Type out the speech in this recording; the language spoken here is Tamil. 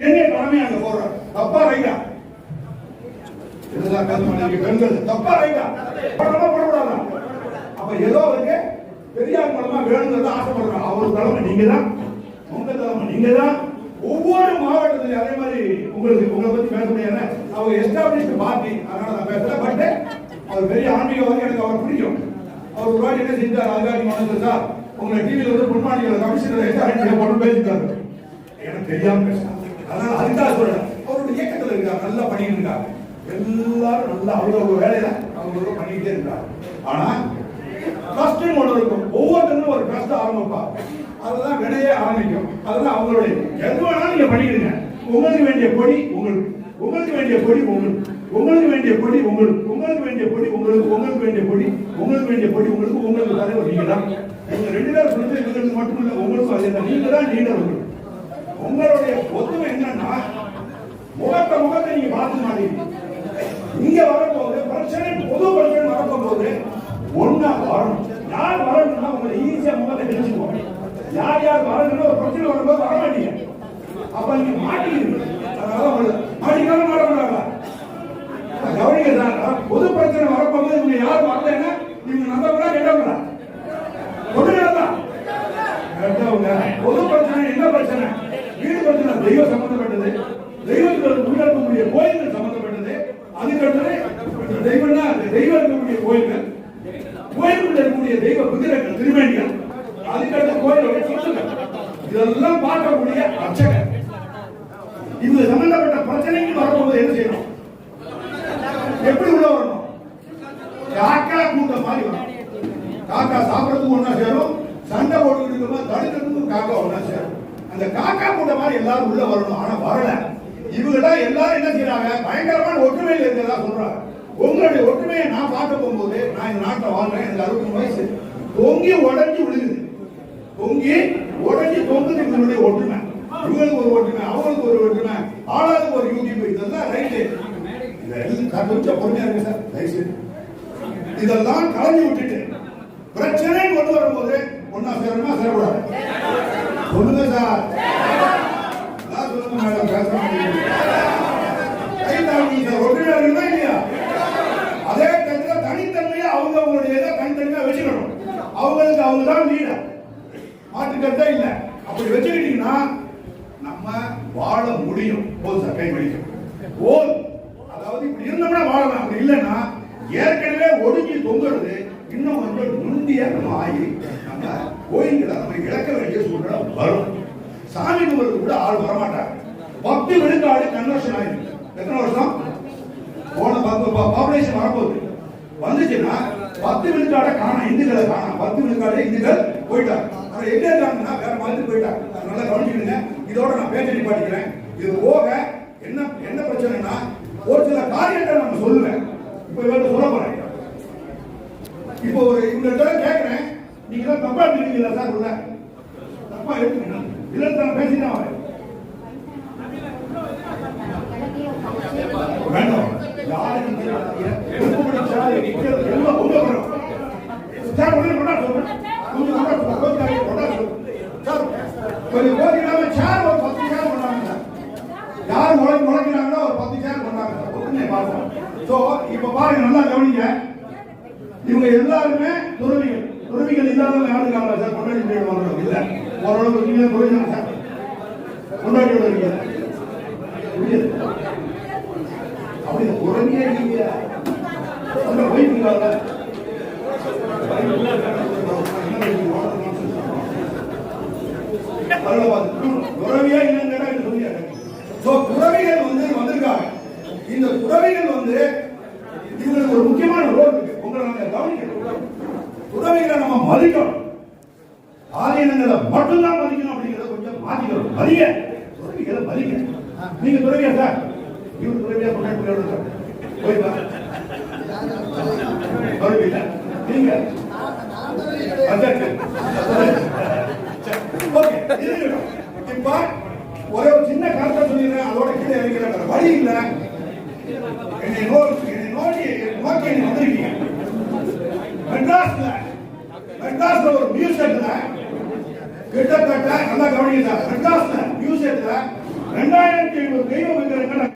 என்ன கடமை அங்க போடுறோம் தப்பா ரைட்டா? இதுதான் கல்வி பெண்கள்? தப்பா ரைட்டா? போடணுமா போடக்கூடாதா? அப்ப ஏதோ இருக்கு. பெரியார் மூலமா வேணுங்கிறத ஆசைப்படுறோம் அவர் தலைமை நீங்க தான் உங்க தலைமை நீங்க தான் ஒவ்வொரு மாவட்டத்திலும் அதே மாதிரி உங்களுக்கு உங்களை பத்தி பேச முடியாது. அவங்க எஸ்டாப்ளிஷ்டு பார்ட்டி அதனால நான் பேசல. பட் அவர் பெரிய ஆன்மீகவாதி எனக்கு அவர் பிடிக்கும். அவர் ஒரு வாட்டி என்ன செஞ்சார்? அதிகாரி மனசு சார் உங்களை டிவியில வந்து முன்மாடிகள் கமிஷனர் எஸ்டாப்ளிஷ் போட்டு பேசிட்டாரு. எனக்கு தெரியாம பேசினார் அதனால அதுக்காக சொல்றேன். அவருடைய இயக்கத்தில் இருக்காங்க நல்லா பண்ணிட்டு இருக்காங்க. எல்லாரும் நல்லா அவ்வளவு வேலையில அவங்களோட பண்ணிக்கிட்டே இருக்காங்க. ஆனா கஷ்டம் ஒன்று இருக்கும். ஒவ்வொருத்தரும் ஒரு கஷ்டம் ஆரம்பிப்பா அதுதான் வினையே ஆரம்பிக்கும். அதுதான் அவங்களுடைய. எது வேணாலும் நீங்க பண்ணிக்கிடுங்க. உங்களுக்கு வேண்டிய பொடி உங்களுக்கு. உங்களுக்கு வேண்டிய பொடி உங்களுக்கு. உங்களுக்கு வேண்டிய பொடி உங்களுக்கு. உங்களுக்கு வேண்டிய பொடி உங்களுக்கு. உங்களுக்கு வேண்டிய பொடி உங்களுக்கு வேண்டிய பொடி உங்களுக்கு. உங்களுக்கு தலைவர் நீங்க தான். உங்க ரெண்டு பேரும் சொல்றது இவங்களுக்கு மட்டும் இல்லை உங்களுக்கும் அதே தான் நீங்க தான் லீடர் உங்களுக்கு. உங்களுடைய ஒத்துமை என்னன்னா முகத்தை முகத்தை நீங்க பார்த்து மாட்டீங்க. இங்க வரும்போது பிரச்சனை பொது பிரச்சனை வரப்போகும்போது ஒன்னா வரணும். யார் வரணும்னா உங்களை ஈஸியா முகத்தை தெரிஞ்சுக்குவோம் யார் யார் வரணும்னு ஒரு பிரச்சனை வரும்போது வர மாட்டீங்க. அப்ப நீங்க மாட்டீங்க அதனால மாட்டிக்கலாம் மாட்டிக்காம வரக்கூடாதா கவனிங்க பொது பிரச்சனை வரப்போகும்போது இவங்க யார் வரலன்னா நீங்க நம்பக்கூடா கேட்டவங்களா ஒண்ணுங்களா கேட்டவங்க பொது பிரச்சனை என்ன பிரச்சனை? வீடு பிரச்சனை தெய்வம் சம்பந்தப்பட்டது தெய்வத்தில் உள்ள இருக்கக்கூடிய கோயில்கள் சம்பந்தப்பட்டது அதுக்கடுத்தது தெய்வம்னா தெய்வம் இருக்கக்கூடிய கோயில்கள். கோயிலுக்குள்ள இருக்கக்கூடிய தெய்வ விக்கிரங்கள் திருமேனிகள் அதுக்கடுத்த கோயிலுடைய சொத்துக்கள் இதெல்லாம் பார்க்கக்கூடிய அர்ச்சகர். இது சம்பந்தப்பட்ட பிரச்சனைக்கு வரும்போது என்ன செய்யணும்? எப்படி உள்ள வரணும்? காக்கா கூட்டம் மாதிரி வரணும். காக்கா சாப்பிடறதுக்கு ஒன்னா சேரும் சண்டை போட்டுக்கிட்டு இருக்கும்போது தடுக்கிறதுக்கும் காக்கா ஒன்னா சேரும். அந்த காக்கா கூட்டம் மாதிரி எல்லாரும் உள்ள வரணும். ஆனா வரல. இவங்க தான் எல்லாரும் என்ன செய்யறாங்க பயங்கரமான ஒற்றுமையில் இருக்கிறதா சொல்றாங்க. உங்களுடைய ஒற்றுமையை நான் பார்க்க போகும்போது நான் இந்த நாட்டில் வாழ்றேன். எனக்கு அறுபத்தி வயசு. தொங்கி உடஞ்சி விழுகுது தொங்கி உடஞ்சி தொங்குது இவங்களுடைய ஒற்றுமை. இவங்களுக்கு ஒரு ஒற்றுமை அவங்களுக்கு ஒரு ஒற்றுமை. ஆளாளுக்கு ஒரு யூடியூப் இதெல்லாம் ரைட்டு. இதெல்லாம் கொஞ்சம் பொறுமையா இருக்கு சார். தயவுசெய்து. இதெல்லாம் கலந்து விட்டுட்டு பிரச்சனை கொண்டு வரும்போது ஒன்னா சேரணுமா? சேரக்கூடாது. சொல்லுங்க சார். நான் சொல்லுங்க மேடம் பேச மாட்டேங்கிறீங்க. கை தாங்குங்க இல்லையா? அதே நேரத்தில் தனித்தன்மையை அவங்க அவங்களுடைய இதை தனித்தன்மையா வச்சுக்கணும். அவங்களுக்கு அவங்க தான் லீடர் மாற்றுக்கிறதே இல்லை. அப்படி வச்சுக்கிட்டீங்கன்னா நம்ம வாழ முடியும். போதும் சார் கை பிடிக்கும் போதும். அதாவது இப்படி இருந்தோம்னா வாழலாம் அப்படி இல்லைன்னா ஏற்கனவே ஒடுங்கி தொங்குறது இன்னும் கொஞ்சம் நுண்டியா நம்ம ஆகி நம்ம கோயில்களை நம்ம இழக்க வேண்டிய சூழ்நிலை வரும். சாமி கும்பிடுறது கூட ஆள் வரமாட்டாங்க. பத்து விழுக்காடு கன்வர்ஷன் ஆயிருக்கு எத்தனை வருஷம்? போன பத்து பாப்புலேஷன் வரப்போகுது. வந்துச்சுன்னா பத்து விழுக்காட காணும் இந்துக்களை காணும். பத்து விழுக்காடு இந்துக்கள் போயிட்டாங்க. அவர் எங்க இருக்காங்கன்னா வேற மாதிரி போயிட்டாங்க. அதை நல்லா கவனிச்சுடுங்க இதோட நான் பேச்சு நிப்பாட்டிக்கிறேன். இது போக என்ன என்ன பிரச்சனைனா ஒரு சில காரியத்தை நம்ம சொல்லுவேன். இப்போ இவர்கிட்ட சொல்ல போறேன். இப்போ ஒரு இவங்கள்ட்ட கேட்குறேன் நீங்க தான் தப்பா எடுத்துக்கிறீங்களா சார் உள்ள? தப்பா எடுத்துக்கணும். இதில் தான் பேசினா வேண்டாம். யாருக்கு எல்லாம் உங்க சார் உடனே கொண்டா சொல்றேன் கொஞ்சம் கொண்டா சொல்றேன் கொண்டா சொல்றேன் சார் கொஞ்சம் ஒரு பத்து சார் யார் முளைக்கிறாங்களோ ஒரு பத்து சார் உடனே பார்ப்போம். ஸோ இப்போ பாருங்க நல்லா கவனிங்க. இவங்க எல்லாருமே துறவிகள் துறவிகள் இல்லாதவங்க யாரும் இருக்காங்களா சார்? கொண்டாடி போயிடுவாங்க இல்ல. ஓரளவுக்கு நீங்க துறவிகள் சார். கொண்டாடி விடுறீங்க புரியுது? அப்படி உடனே இல்லையா அந்த போயிட்டீங்களா துறவியா இல்லைன்னு சொல்லியாரு சோ துறவிகள் வந்து வந்திருக்காங்க. இந்த துறவிகள் வந்து இவங்களுக்கு ஒரு முக்கியமான ரோல் இருக்கு. உங்களை நம்ம கவனிக்கணும் துறவிகளை நம்ம மதிக்கணும். ஆலயங்களை மட்டும்தான் மதிக்கணும் அப்படிங்கிறத கொஞ்சம் மாத்திக்கணும். மதிய துறவிகளை மதிக்க நீங்க துறவியா சார்? இவர் துறவியா கொண்டாடி போய் போய்ப்பா நீங்க. இப்ப ஒரே ஒரு சின்ன கருத்தை சொல்லிடுறேன். அதோட கீழே இறங்கிறேன் வழி இல்லை என்னை நோக்கி என்னை நோக்கி வந்திருக்கீங்க மெட்ராஸ்ல. மெட்ராஸ்ல ஒரு மியூசியத்துல கிட்டத்தட்ட நல்லா கவனிக்கிறார் மெட்ராஸ்ல மியூசியத்துல ரெண்டாயிரம் ஆயிரத்தி ஐநூறு தெய்வ